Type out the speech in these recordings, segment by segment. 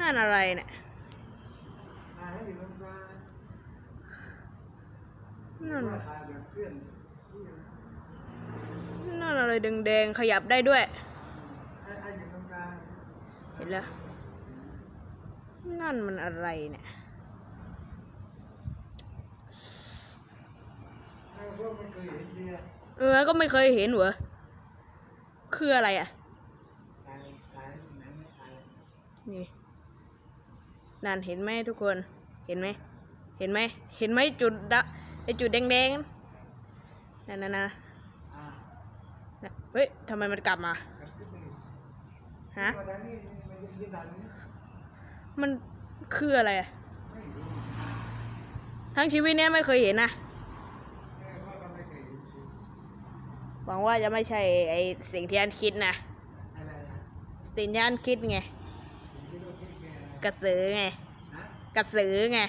งานอะไรเนี่ยนั่นนั่นอะไรแดงๆขยับได้ด้วย เห็นแล้ว นั่นมันอะไรเนี่ยเออ ก็ไม่เคยเห็นเหรอ คืออะไรอะ นี่ นี่นั่นเห็นไหมทุกคน เห็นไหม เห็นไหม เห็นไหมจุดดะไอจุดแดงๆ นั่นนั่นนะอ่าน่ะเฮ้ยทำไมมันกลับมากระพริบเลยฮะมาทางนี้มายืนยืนทางนี้มันคืออะไรอะไม่รู้ทั้งชีวิตเนี้ยไม่เคยเห็นนะแม่พ่อก็ไม่เคยเห็นหวังว่าจะไม่ใช่ไอสิ่งที่อันคิดนะอะไรนะสิ่งที่อันคิดไงผมคิดว่าพี่แกกระสือไงฮะกระสือไง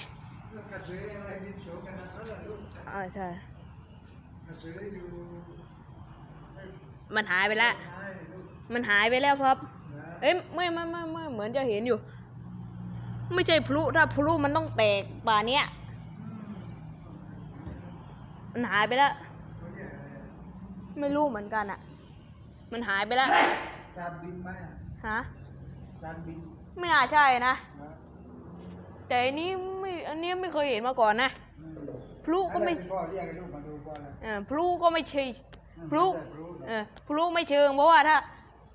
แล้วกระสืออะไรบินสูงขนาดนั้นเหรอลูกอ่าใช่กระสืออยู่ไม่มันหายไปแล้วใช่ลูกมันหายไปแล้วครับนะเอ้ยไม่ไม่ไม่ไม่เหมือนจะเห็นอยู่ ไม่ใช่พลุถ้าพลุมันต้องแตกป่าเนี้ยมันหายไปแล้วเขาเรียกอะไรอะไม่รู้เหมือนกันอะมันหายไปแล้วการบินไหมอะฮะ การบินไม่น่าใช่นะ นะแต่อันนี้ไม่อันนี้ไม่เคยเห็นมาก่อนนะ อืมพลุก็ไม่อะไรที่พ่อเรียกให้ลูกมาดูพ่อนะเออพลุก็ไม่ใช่อืมพลุไม่ใช่พลุหรอกเออพลุไม่เชิง เพราะว่าถ้า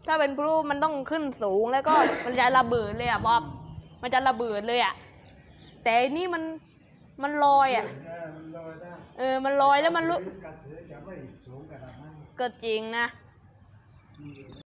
ถ้าเป็นพลุมันต้องขึ้นสูงแล้วก็ มันจะระเบิดเลยอะบอบมันจะระเบิดเลยอะแต่อันนี่มันมันลอยอะเออมันลอยได้เออมันลอยแล้วมันรู้กระสือกระสือจะไม่สูงขนาดนั้น ก็จริงนะอืม